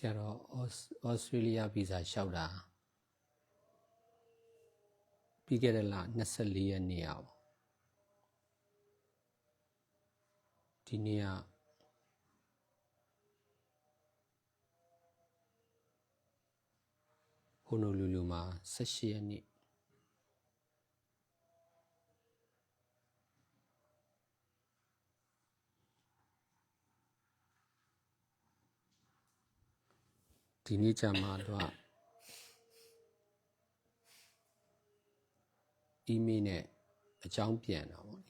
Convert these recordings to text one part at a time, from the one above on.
ဆရာတော်ဩစတြေးလျဗီဇာလျှောက်တာပြီးခဲ့တဲ့လ24ရက်နေ့อ่ะဒီနေ့ကဟိုနိုလူလူမှာ18ရက်နေ့ ဒီနေ့ကျမှတော့အီးမေးလ်နဲ့အကြောင်းပြန်တာပေါ့လ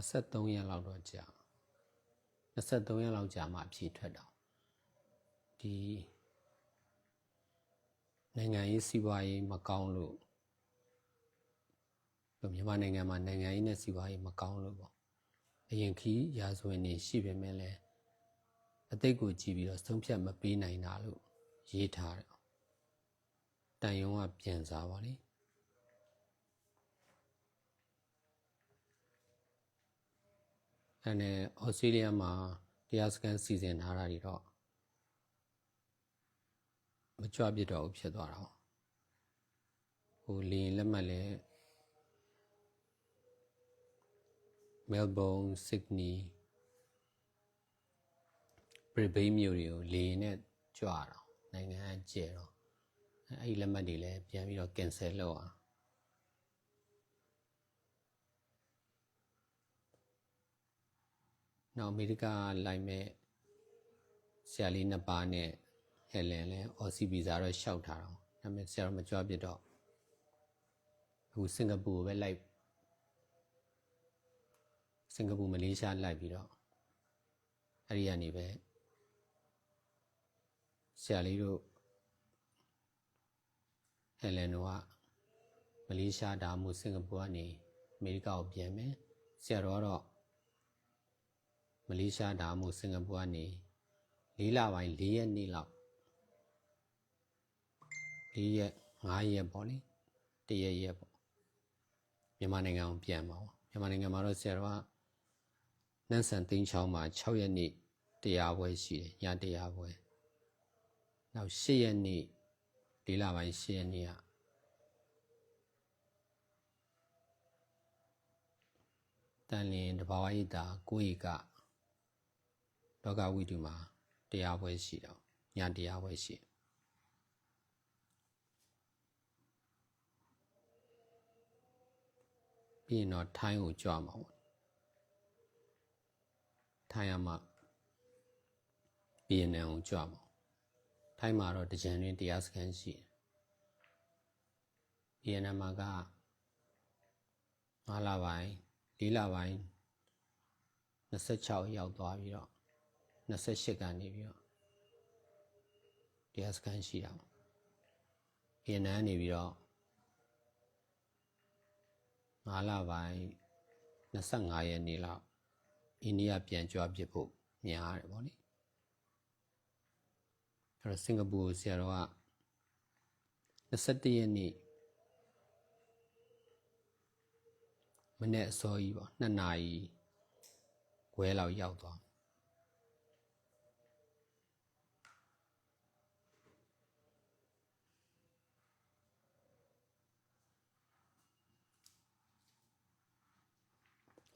ေ23ရက်လောက်တော့ကြာ 23ရက်လောက်ကြာမှအဖြေထွက်တော့ဒီနိုင်ငံရေးစီးပွားရေးမကောင်းလို့မြန်မာနိုင်ငံမှာနိုင်ငံရေးနဲ့စီးပွားရေးမကောင်းလို့ပေါ့အရင်ခီးရာဇဝင်နေရှိပေမဲ့လည်းအသိကိုကြည့်ပြီးတော့ဆုံးဖြတ်မပေးနိုင်တာလို့ရေးထားတယ်တန်ယုံကပြန်စားပါလေ အဲ့နဲ့ဩစတြေးလျမှာတရားစခန်းစီစဉ်ထားတာတွေတော့မကြွပြစ်တော့ဘူးဖြစ်သွားတာပေါ့ဟိုလင်းလက်မှတ်လဲမဲလ်ဘုန်းစစ်ဒနီဘရစ်ဘေးမြို့တွေကိုလေရင်နဲ့ကြွတော့နိုင်ငံအကျဲတော့အဲ့ဒီလက်မှတ်တွေလည်းပြန်ပြီးတော့ cancel လုပ်အောင် နောက်အမေရိကလိုက်မဲ့ဆရာလေးနှစ်ပါးနဲ့ဟဲလန်လည်း OC ဗီဇာတော့ရှောက်ထားတော့ဒါပေမဲ့ဆရာတော်မကြွပြစ်တော့အခုစင်ကာပူပဲလိုက်စင်ကာပူမလေးရှားလိုက်ပြီးတော့အဲ့ဒီကနေပဲဆရာလေးတို့ဟဲလန်တို့ကမလေးရှားဒါမှမဟုတ်စင်ကာပူကနေအမေရိကကိုပြန်မယ်ဆရာတော်ကတော့ မလေးရှားဒါမှမဟုတ်စင်ကာပူကနေ၄လပိုင်း၄ရက်နေ့လောက်၄ရက်၅ရက်ပေါ့လေတရက်ရက်ပေါ့မြန်မာနိုင်ငံကိုပြန်ပါပေါ့မြန်မာနိုင်ငံမှာတော့ဆရာတော်ကနန်းဆန်သိန်းချောင်းမှာ6ရက်နေ့တရားပွဲရှိတယ်ညတရားပွဲနောက်10ရက်နေ့၄လပိုင်း10ရက်နေ့ကတန်လင်းတဘာဝရိတာကိုရီက လောကဝိတုမှာတရားပွဲရှိတော့ညတရားပွဲရှိတယ်ပြီးရင်တော့ထိုင်းကိုကြွမှာပေါ့ထိုင်းရမှာဗီယက်နမ်ကိုကြွမှာထိုင်းမှာတော့တကြံတွင်တရားစခန်းရှိတယ်ဗီယက်နမ်မှာက9လပိုင်း4လပိုင်း26ရောက်သွားပြီးတော့ 28ကနေပြီးတော့တရားစခန်းရှိတာပေါ့ဗီယက်နမ်နေပြီးတော့9လပိုင်း25ရက်နေ့လောက်အိန္ဒိယပြန်ကြွပြစ်ဖို့များတယ်ဗောလေအဲ့တော့စင်ကာပူဆရာတော်က21ရက်နေ့မနေ့အစောကြီးပေါ့2နာရီခွဲလောက်ရောက်သွား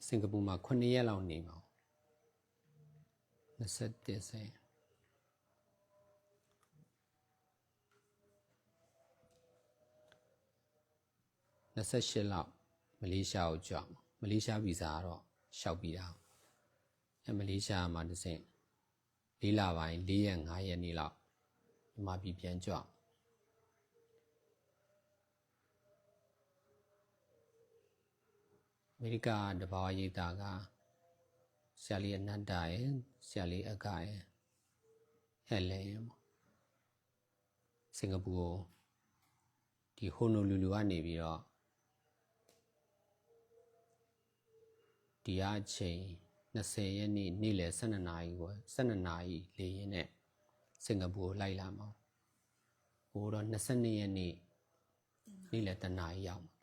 စင်ကာပူမှာ9ရက်လောက်နေမှာ21ဆယ်28လောက်မလေးရှားကိုကြောက်မလေးရှားဗီဇာကတော့ရှောက်ပြီးတာအဲမလေးရှားမှာတစ်စင်၄လပိုင်း၄ရက်၅ရက်နေ့လောက်မြန်မာပြည်ပြန်ကြော အမေရိကတဘာဝရိပ်တာကဆရာလေးအနတ္တရဲ့ဆရာလေးအကရဲ့ဟဲ့လဲရဲ့စင်ကာပူကိုဒီဟိုနိုလူလူကနေပြီးတော့ဒီအချိန်20ရက်နေ့နေ့လယ်12နာရီကို12နာရီလေရင်နဲ့စင်ကာပူကိုလိုက်လာမှာဟိုတော့22ရက်နေ့နေ့လယ်1နာရီရောက်မှာ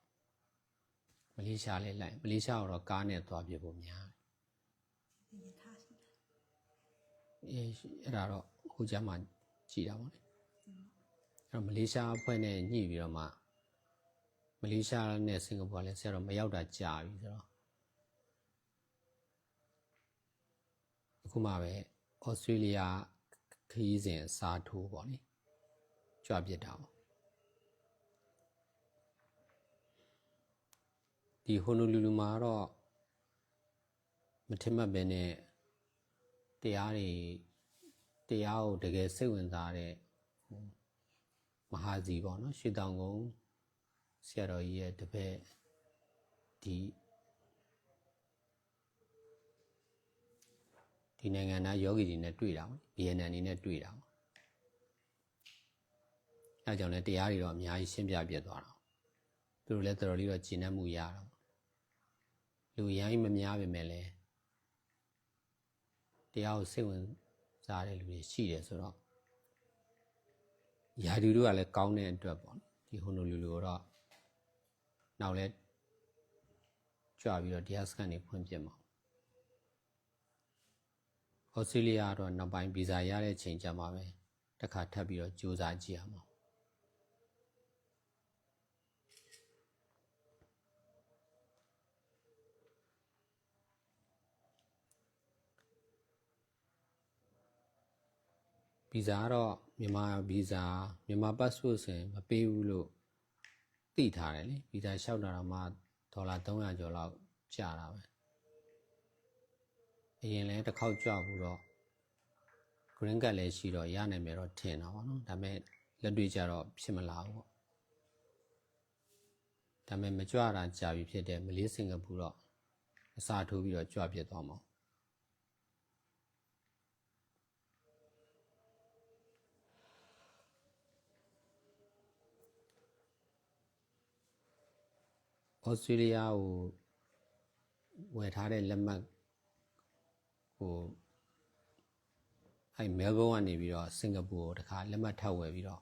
မလေးရှားလေးလိုက်မလေးရှားကတော့ကားနဲ့သွားပြဖို့များတယ်ရထားရှိတယ်အေးအဲ့ဒါတော့ဟိုကျမှကြည်တာပေါ့လေအဲ့တော့မလေးရှားအဖွဲ့နဲ့ညှိပြီးတော့မှမလေးရှားနဲ့စင်ကာပူကလည်းဆရာတော့မရောက်တာကြာပြီဆိုတော့အခုမှပဲဩစတြေးလျခရီးစဉ်အစားထိုးပေါ့လေကြွပြစ်တာပေါ့ ဒီဟိုနိုလူလူမှာတော့မထင်မှတ်ပဲနဲ့တရားတွေတရားကိုတကယ်စိတ်ဝင်စားတဲ့ဟိုမဟာစီပေါ့နော်ရွှေတောင်ကုန်းဆရာတော်ကြီးရဲ့တပည့်ဒီဒီနိုင်ငံသားယောဂီတွေနဲ့တွေ့တာပေါ့ BNN နေနဲ့တွေ့တာပေါ့အဲကြောင့်လည်းတရားတွေတော့အများကြီးရှင်းပြပြသွားတာသူတို့လည်းတော်တော်လေးတော့ကျင့်တတ်မှုရတာပေါ့ လူအများကြီးမများပါပဲလည်းတရားကိုစိတ်ဝင်စားတဲ့လူတွေရှိတယ်ဆိုတော့ယာဒီတို့ကလည်းကောင်းတဲ့အတွက်ပေါ့နော်ဒီဟိုနိုလူလူတော့နောက်လဲကြွပြီးတော့တရားစကန်တွေဖွင့်ပြမှာဩစတြေးလျကတော့နောက်ပိုင်းဗီဇာရတဲ့ချိန်ကျမှပဲတစ်ခါထပ်ပြီးတော့ကြိုးစားကြည့်ရမှာ ဗီဇာကတော့မြန်မာဗီဇာမြန်မာ passport ဆိုရင်မပေးဘူးလို့သိထားတယ်လေဗီဇာလျှောက်တာတော့မှဒေါ်လာ300ကျော်လောက်ကျတာပဲအရင်လဲတစ်ခေါက်ကြွဘူးတော့ green card လည်းရှိတော့ရနိုင်မယ်တော့ထင်တာပါနော်ဒါပေမဲ့လက်တွေ့ကြတော့ဖြစ်မလာဘူးပေါ့ဒါပေမဲ့မကြွတာကြာပြီဖြစ်တဲ့မလေးစင်ကာပူတော့အစာထိုးပြီးတော့ကြွပြစ်သွားမှာ ဩစတြေးလျကိုဝယ်ထားတဲ့လက်မှတ်ဟိုအဲမဲလ်ဘုန်းကနေပြီးတော့စင်ကာပူကိုတခါလက်မှတ်ထောက်ဝယ်ပြီးတော့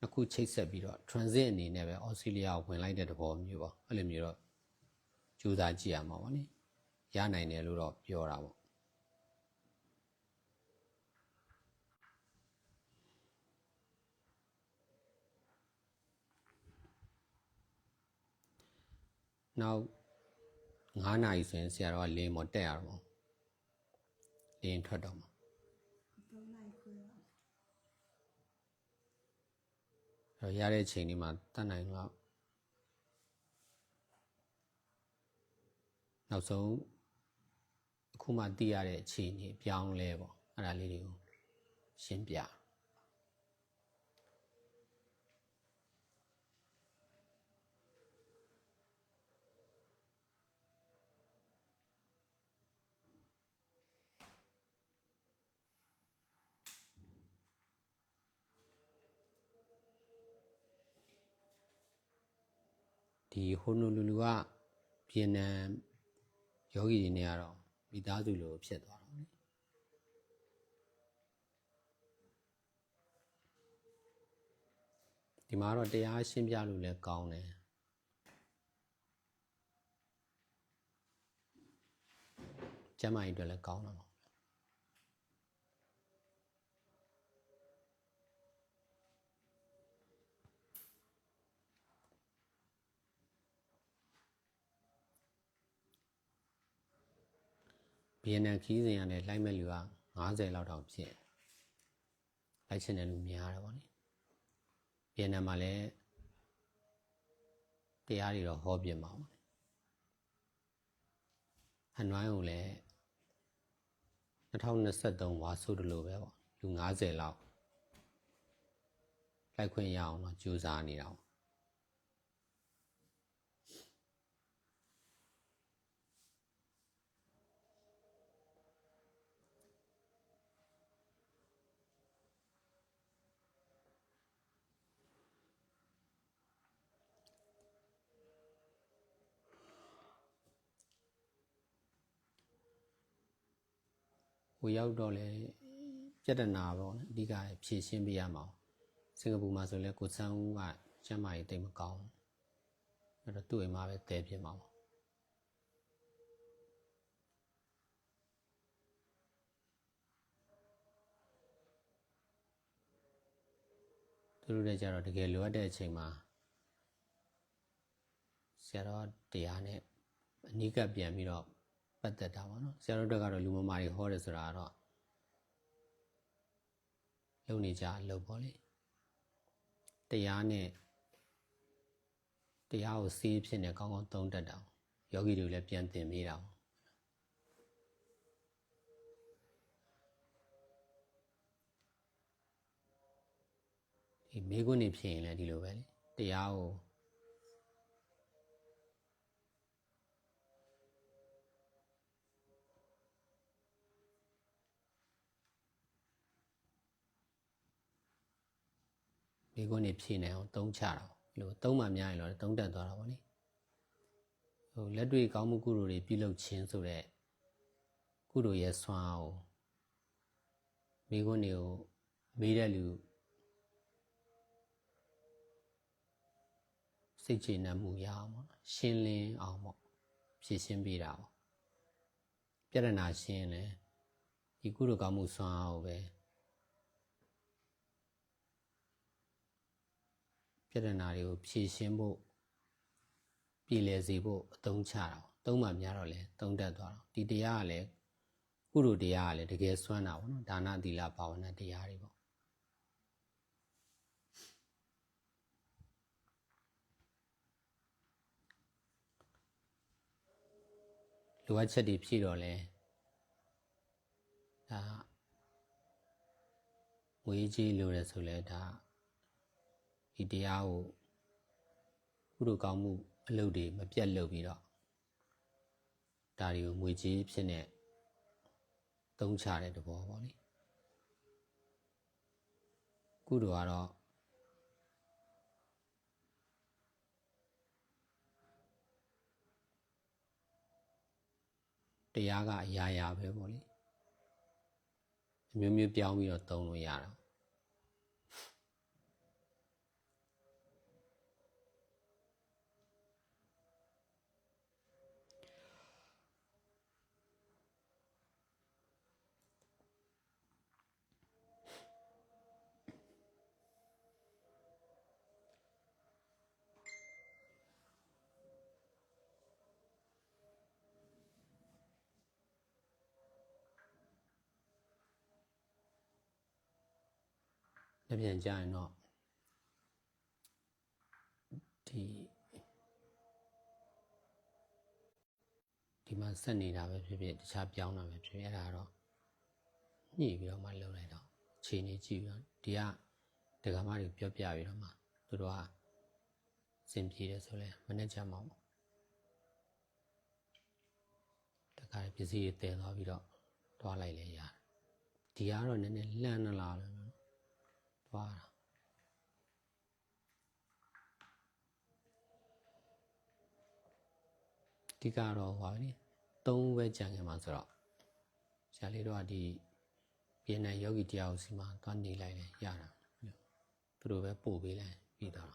နှစ်ခုချိတ်ဆက်ပြီးတော့ transit အနေနဲ့ပဲဩစတြေးလျကိုဝင်လိုက်တဲ့သဘောမျိုးပေါ့အဲ့လိုမျိုးတော့ကြိုးစားကြည့်ရမှာပေါ့နိရနိုင်တယ်လို့တော့ပြောတာပေါ့ နောက်9နာရီဆိုရင်ဆရာတော်ကလင်းမော်တက်ရတော့လင်းထွက်တော့မှာသုံးနိုင်ခွဲပါအဲ့တော့ရတဲ့ချိန်လေးမှာတတ်နိုင်တော့နောက်ဆုံးအခုမှသိရတဲ့အခြေအနေအပြောင်းလဲပေါ့အဲ့ဒါလေးတွေကိုရှင်းပြ ဒီဟိုနိုလူလူကဗီယက်နမ်ယောဂီတွေနဲ့ကတော့မိသားစုလိုဖြစ်သွားတော့လေဒီမှာတော့တရားရှင်းပြလို့လည်းကောင်းတယ်ကျမ်းမာရေးအတွက်လည်းကောင်းတော့မှာ ဗီယက်နမ်ခီးစဉ်ကလည်းလိုက်မဲ့လူက90လောက်တောင်ဖြစ်လိုက်ချင်တဲ့လူများတယ်ဗောလေဗီယက်နမ်မှာလည်းတရားတွေတော့ဟောပြမှာဗောလေဟန်နွိုင်းကိုလည်း2023ဝါဆိုတလို့ပဲဗောလူ90လောက်လိုက်ခွင့်ရအောင်တော့ကြိုးစားနေတာဗော ဟိုရောက်တော့လေပြဿနာပေါ့နော်အဓိကဖြေရှင်းပေးရမှာစင်ကာပူမှာဆိုလဲကိုဆန်းဦးကကျမ်းမာရေးတိတ်မကောင်းဘူးအဲ့တော့သူ့အိမ်မှာပဲတည်ပြစ်မှာပေါ့သူတို့လည်းကြတော့တကယ်လိုအပ်တဲ့အချိန်မှာဆရာတော်တရားနဲ့အနိကပြန်ပြီးတော့ ပတ်သက်တာပေါ့နော်ဆရာတော်တို့ကတော့လူမမာတွေဟောတယ်ဆိုတာကတော့လုံနေကြအလုပ်ပေါ့လေတရားနဲ့တရားကိုစေးဖြစ်နေကောင်းကောင်းသုံးတတ်တာယောဂီတွေလည်းပြန်သင်ပေးတာပေါ့ဒီမိကွန်းနေဖြစ်ရင်လည်းဒီလိုပဲလေတရားကို မိကွန်းနေဖြည့်နေအောင်တုံးချတာပေါ့ဒီလိုတုံးမှများရင်တော့တုံးတက်သွားတာပေါ့လေဟိုလက်တွေ့ကောင်းမှုကုသိုလ်တွေပြုလုပ်ခြင်းဆိုတဲ့ကုသိုလ်ရဲ့ဆွမ်းအားကိုမိကွန်းတွေကိုမေးတဲ့လူစိတ်ကျေနပ်မှုရအောင်ပေါ့နော်ရှင်းလင်းအောင်ပေါ့ဖြည့်ရှင်းပေးတာပေါ့ပြဿနာရှင်းရင်လည်းဒီကုသိုလ်ကောင်းမှုဆွမ်းအားကိုပဲ ပြဿနာတွေကိုဖြေရှင်းဖို့ပြည်လည်စေဖို့အသုံးချတာပေါ့သုံးမှများတော့လဲသုံးတတ်သွားတော့ဒီတရားကလည်းကုလိုတရားကလည်းတကယ်စွမ်းတာပေါ့နော်ဒါနသီလဘာဝနာတရားတွေပေါ့လိုအပ်ချက်တွေဖြည့်တော့လဲဒါဝေးကြီးလိုတယ်ဆိုလဲဒါ ဒီတရားကိုကုသိုလ်ကောင်းမှုအလုပ်တွေမပြတ်လုပ်ပြီးတော့ဒါတွေကိုငွေကြေးဖြစ်နေသုံးချတဲ့တဘောပေါ့လေကုသိုလ်ကတော့တရားကအရာရာပဲပေါ့လေအမျိုးမျိုးပြောင်းပြီးတော့သုံးလို့ရတာ လက်ပြန်ကြရင်တော့ဒီဒီမှာဆက်နေတာပဲဖြစ်ဖြစ်တခြားပြောင်းတာပဲဖြစ်ဖြစ်အဲ့ဒါတော့ညှိပြီးတော့မှလုပ်လိုက်တော့ခြေနေကြည့်ပြီးတော့ဒီကဒကမတွေပြောပြပြီးတော့မှသူတို့ကစင်ပြေတယ်ဆိုလဲမနေ့ကျမှပေါ့တခါပစ္စည်းတွေတည်သွားပြီးတော့တွားလိုက်လဲရတယ်ဒီကတော့နည်းနည်းလှမ်းနလာတယ်နော် သွားတာအဓိကတော့ဟောလေသုံးပဲကြံခဲ့မှာဆိုတော့ဆရာလေးတို့ကဒီပြည်နယ်ယောဂီတရားကိုစီမှာသွားနေလိုက်လဲရတာသူတို့ပဲပို့ပေးလိုက်ပြီးတော့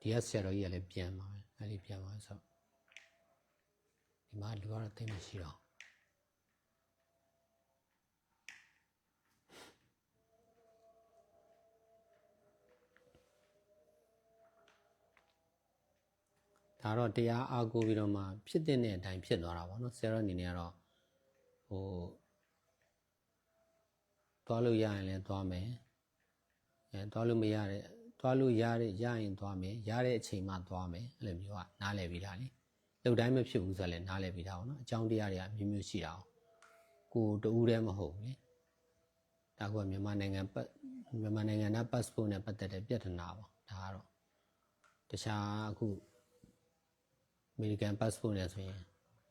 ဒီကဆရာတော်ကြီးကလည်းပြန်ပါပဲအဲ့ဒီပြန်ပါဆိုဒီမှာလူကတော့သိမရှိတော့ ဒါတော့တရားအားကိုးပြီးတော့မှဖြစ်တဲ့အတိုင်းဖြစ်သွားတာပေါ့နော်ဆရာတော်အနေနဲ့ကတော့ဟိုသွားလို့ရရင်လည်းသွားမယ်အဲသွားလို့မရတဲ့သွားလို့ရတဲ့ရရင်သွားမယ်ရတဲ့အချိန်မှသွားမယ်အဲ့လိုမျိုးကနားလည်ပြီးသားလေလုံတိုင်းမဖြစ်ဘူးဆိုတော့လည်းနားလည်ပြီးသားပေါ့နော်အကြောင်းတရားတွေကအမျိုးမျိုးရှိတာအောင်ကိုတူးတည်းမဟုတ်ဘူးလေဒါကမြန်မာနိုင်ငံပတ်မြန်မာနိုင်ငံသား passport နဲ့ပတ်သက်တဲ့ပြဿနာပေါ့ဒါကတော့တခြားအခု အမေရိကန် passport နဲ့ဆိုရင်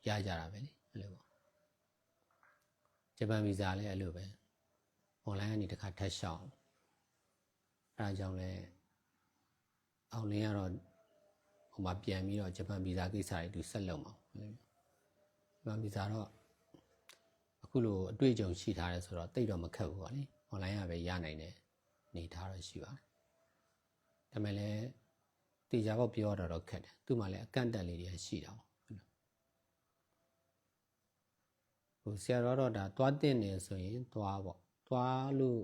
ရကြတာပဲလေအဲ့လိုပေါ့ဂျပန်ဗီဇာလည်းအဲ့လိုပဲ online ကနေတစ်ခါထပ်ရှောင်းအဲ့ဒါကြောင့်လဲအောင်လင်းကတော့ဟိုမှာပြန်ပြီးတော့ဂျပန်ဗီဇာကိစ္စတွေသူဆက်လုပ်မှာအဲ့လိုဂျပန်ဗီဇာတော့အအခုလိုအတွေ့အကြုံရှိထားတယ်ဆိုတော့တိတ်တော့မခက်ဘူးပေါ့လေ online ကပဲရနိုင်တယ်နေထားတော့ရှိပါတယ်ဒါပေမဲ့လည်း တေချာပေါက်ပြောရတာတော့ခက်တယ်သူ့မှာလည်းအကန့်အတန့်လေးတွေရှိတာပေါ့ဟုတ်လားဟိုဆရာတော်တော့ဒါသွားတင်နေဆိုရင်သွားပေါ့သွားလို့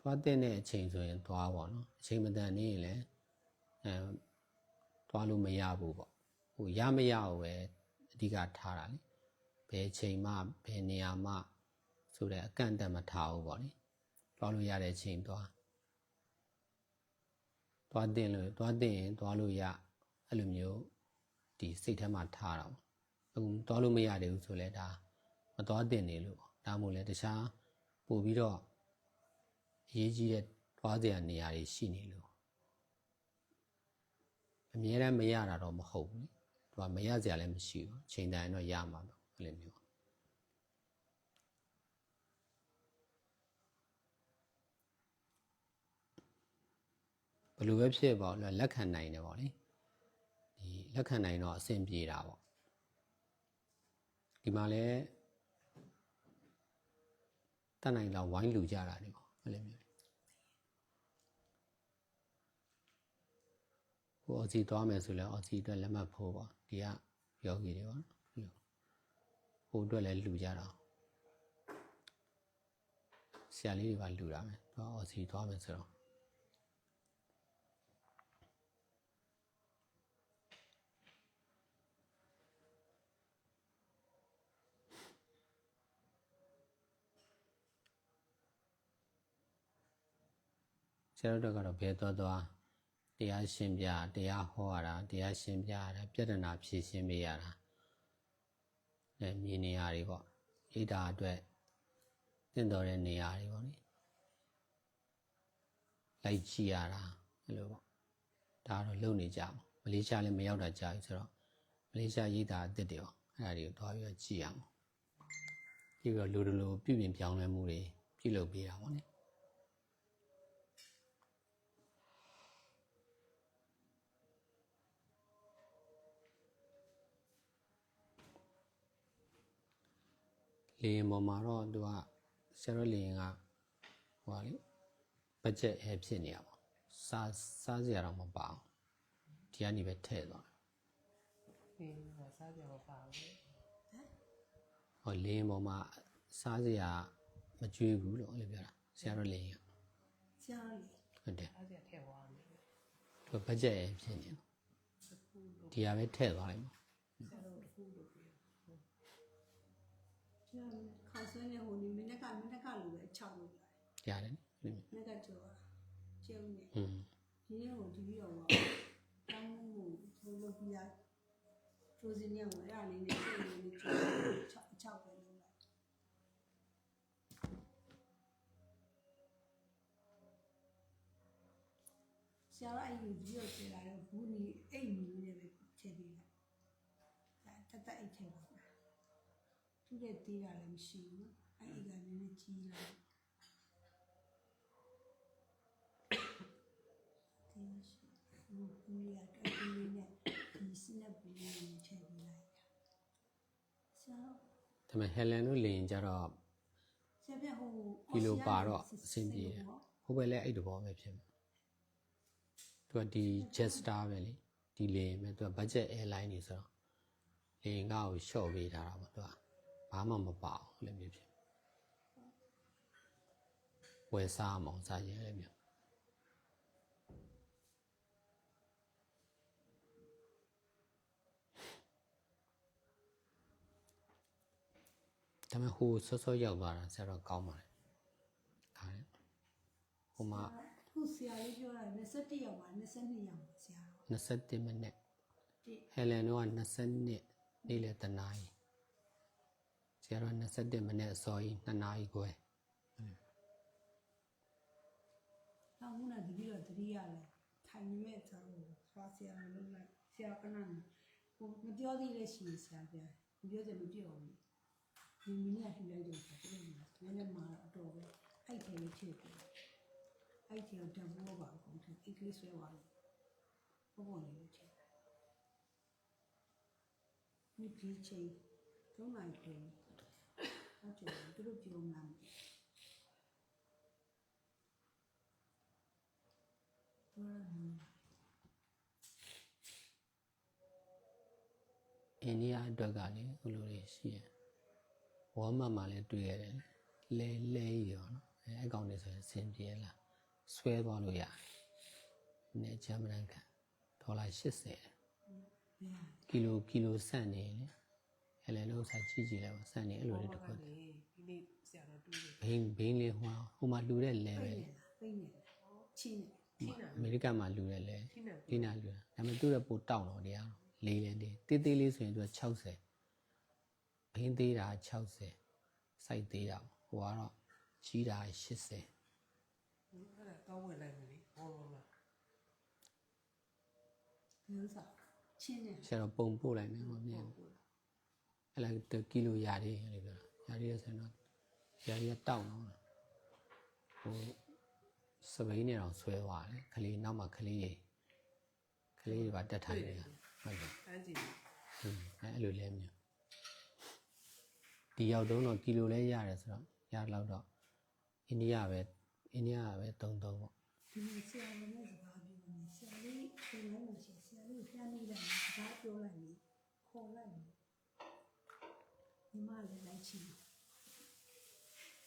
သွားတင်တဲ့အချိန်ဆိုရင်သွားပေါ့နော်အချိန်မတန်နေရင်လည်းအဲသွားလို့မရဘူးပေါ့ဟိုရမရဘူးပဲအဓိကထားတာလေဘယ်ချိန်မှဘယ်နေရာမှဆိုတဲ့အကန့်အတန့်မထားဘူးပေါ့လေသွားလို့ရတဲ့အချိန်သွား သွားတင်လို့သွားတင်ရင်သွားလို့ရအဲ့လိုမျိုးဒီစိတ်ထဲမှာထားတာပေါ့အခုသွားလို့မရသေးဘူးဆိုလဲဒါမသွားတင်နေလို့ပေါ့ဒါမှမဟုတ်လဲတခြားပို့ပြီးတော့အရေးကြီးတဲ့သွားစရာနေရာတွေရှိနေလို့အမြဲတမ်းမရတာတော့မဟုတ်ဘူးလေသူကမရစရာလည်းမရှိဘူးချိန်တိုင်းတော့ရမှာပေါ့အဲ့လိုမျိုး ဘယ်လိုပဲဖြစ်ပါလို့လက်ခံနိုင်တယ်ပေါ့လေဒီလက်ခံနိုင်တော့အဆင်ပြေတာပေါ့ဒီမှာလဲတတ်နိုင်တော့ဝိုင်းလူကြတာနေပေါ့အဲ့လိုမျိုးဟိုအစီသွားမယ်ဆိုလဲအစီအတွက်လက်မှတ်ဖို့ပေါ့ဒီကယောဂီတွေပေါ့နော်ဟိုအတွက်လည်းလူကြတာဆရာလေးတွေပါလူတာမယ်တော့အစီသွားမယ်ဆိုတော့ ဆရာတို့ကတော့ဘယ်သွားသွားတရားရှင်းပြတရားဟောရတာတရားရှင်းပြရတာပြဿနာဖြေရှင်းပေးရတာအဲမြင်နေရတွေပေါ့ဣဒါအတွက်တင့်တော်တဲ့နေရာတွေပေါ့နိလိုက်ကြည့်ရတာအဲ့လိုပေါ့ဒါကတော့လုံနေကြမှာမလေးရှားလည်းမရောက်တာကြာပြီဆိုတော့မလေးရှားဣဒါအစ်စ်တွေပေါ့အဲ့ဒါတွေကိုတွားပြီးတော့ကြည့်ရအောင်ကြည့်ပြီးတော့လူတို့လိုပြုပြင်ပြောင်းလဲမှုတွေပြုလုပ်ပေးတာပေါ့နိ လေရင်ပေါ်မှာတော့သူကဆရာတော်လေရင်ကဟိုပါလေဘတ်ဂျက်အဲဖြစ်နေရပါစားစားစရာတော့မပါအောင်ဒီကနေပဲထည့်သွားအေးငါစားကြမပါဘူးဟောလေရင်ပေါ်မှာစားစရာမကြွေးဘူးလို့အဲ့လိုပြောတာဆရာတော်လေရင်ကကြားလေဟုတ်တယ်စားကြထည့်သွားမယ်သူကဘတ်ဂျက်အဲဖြစ်နေတယ်ဒီကပဲထည့်သွားလိုက်ပါဆက်တော့တစ်ခုလို့ပြောကြားလေ ခါဆွဲနေဟိုနေမနေ့ကမနေ့ကလိုပဲ6လို့လာရတယ်နိအဲ့လိုမျိုးမနေ့ကကြောတာကျုံနေอืมဒီနေ့ဟိုဒီပြီးတော့တောင်းမှုဘုလိုပြရပရိုဇင်နီယံဝယ်ရလေးနဲ့ကျုံနေနေ6 6ပဲလုံးလိုက်ဆရာအဲ့ဒီဒီကိုကျေလာတော့ဘူးနီအိတ်မီနဲ့ပဲထည့်ပေးလိုက်ဒါတက်တက်အိတ်ထည့်ပါ သူ့ရဲ့သေးတာလည်းမရှိဘူးအဲ့ဒီကနည်းနည်းကြီးလာတယ်ဒီရှိဘူးဘူးရတက်ပြီးနဲ့ဒီစနက်ဘူးနဲ့ထည့်ပေးလိုက်ဆရာဒါပေမဲ့ဟယ်လန်တို့လေရင်ကြတော့ဆရာပြဟိုဒီလိုပါတော့အဆင်ပြေတယ်ဟိုဘက်လည်းအဲ့တဘောပဲဖြစ်မှာသူကဒီ Jetstar ပဲလေဒီလေရင်ပဲသူက budget airline နေဆိုတော့လေရင်ကကိုရှော့ပေးထားတာပေါ့သူက ဘာမှမပါအောင်အဲ့လိုမျိုးဖြစ်ဝယ်စားအောင်စားရင်အဲ့လိုမျိုးဒါပေမဲ့ဟိုဆော့ဆော့ရောက်သွားတာဆရာတော့ကောင်းပါလေဒါလေဟိုမှာခုဆရာလေးပြောတာ21ရောက်ပါ22ရောက်ပါဆရာတော့21မိနစ်ဒီဟယ်လန်တို့က20နှစ်နေ့လယ်တနာရီ ဆရာတော်21မိနစ်အစောကြီး2နာရီခွဲနောက်ခုနတတိတော့တတိရလဲထိုင်နေမဲ့ဆိုတော့သွားဆရာလုံးလိုက်ဆရာကနန်းဟိုမပြောသေးလဲရှိဆရာပြမပြောတယ်မပြောဘူးဒီမင်းကထူလိုက်တယ်ဆိုတော့နည်းနည်းမှာအတော်ပဲအဲ့ထဲလေးဖြစ်တယ်အဲ့ထဲတော့တဘောပါအကုန်ထိအိတ်ကလေးဆွဲသွားတယ်ဘောပေါ်လေးထည့်ဒီဒီချင်းသုံးနိုင်တယ် ထားကြတယ်သူတို့ပြောမှန်းဘာလဲအိန္ဒိယအတွက်ကလေဘလိုတွေရှိရဝါမတ်မှာလည်းတွေ့ရတယ်လဲလဲကြီးရောနော်အဲအကောင့်တွေဆိုရင်အဆင်ပြေလားဆွဲသွားလို့ရတယ်နေဂျမန်ကန်ဒေါ်လာ80ကီလိုကီလိုဆန့်နေလေ အဲ့လေလို့စားကြည့်ကြည့်လိုက်ပါဆန့်နေအဲ့လိုတွေတစ်ခုလေဒီနေ့ဆရာတော်တွေ့တယ်ဘိန်းဘိန်းလေးဟိုမှာဟိုမှာလူတဲ့လဲပဲပိတ်လေနေတာပိတ်နေတာချင်းနေထိနာအမေရိကန်မှာလူတဲ့လဲထိနာဒီနာလူတာဒါပေမဲ့သူ့ရဲ့ပိုတောက်တော့တရားလေးလေးလေးတေးသေးလေးဆိုရင်သူက60ဘိန်းသေးတာ60စိုက်သေးတာဟိုကတော့ကြီးတာ80အဲ့ဒါကောင်းဝင်လိုက်မယ်လေဘောလုံးလားဘယ်ဥစားချင်းနေဆရာတော်ပုံပို့လိုက်မယ်မမြင်ဘူး အဲ့လာတကီလိုရာတွေလေပြောရာတွေဆိုရင်တော့ရာတွေကတောက်တော့ဟိုစပိန်နဲ့တော့ဆွဲသွားတယ်ခလေးနောက်မှခလေးတွေခလေးတွေပါတက်ထိုင်နေတာဟုတ်တယ်တန်းကြည့်ဟင်းအဲအဲ့လိုလဲမျိုးဒီရောက်တော့တော့ကီလိုလဲရတယ်ဆိုတော့ရတော့တော့အိန္ဒိယပဲအိန္ဒိယကပဲတုံတုံပေါ့ဒီနေ့ဆရာလေးနဲ့စကားပြောနေဆရာလေးပြန်လာလို့ရှိရင်ဆရာလေးကိုပြန်နေလိုက်စကားပြောလိုက်လေခေါ်လိုက်လေ ညီမလည်းလိုက်ချင်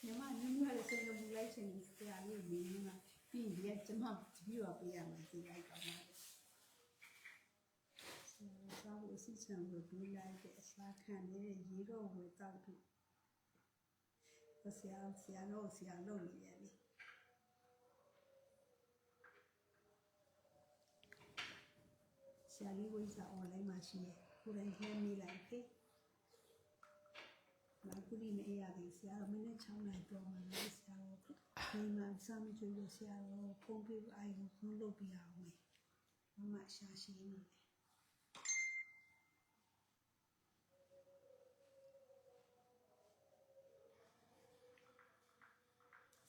ညီမညီမလည်းဆက်လို့လိုက်ချင်ဆရာလေးကိုမြင်နေတာပြီးရင်ကျမတပည့်တော်ပေးရမယ်ဒီလိုက်ကောင်းပါဆရာကဝစီချံကိုပြီးလိုက်တဲ့အစားခံနေတဲ့ရေတော့ဝေတောက်ပြီးဆရာဆရာတော့ဆရာလုပ်နေတယ်လေဆရာလေးဝိစာ online မှာရှိတယ်ကိုယ်တိုင်ထဲနေလိုက်ခေ နောက်ခုဒီမအေးရသေးဆရာတော့မနေ့6နိုင်တော့မှလည်းဆရာတော့ဒီမှာစာမကြည့်လို့ဆရာတော့ဖုန်းပေးအိုင်ကိုဖုန်းလုပ်ပြရအောင်မယ်မမရှာရှိနေတယ်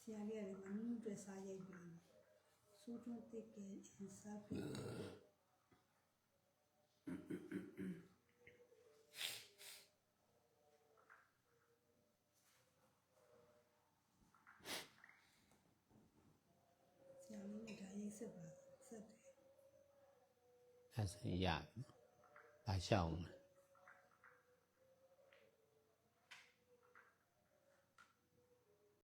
ဆရာလေးကလည်းမနည်းအတွက်စားရိုက်ပြီးစူးထွန်းတိတ်ကဲအင်စားပြီး ဆရာလေး နဲ့ဒါရိတ်ဆက်ပါဆက်တယ်အဲဆိုရင်ရပြီ။ဘာရှောက်မလဲ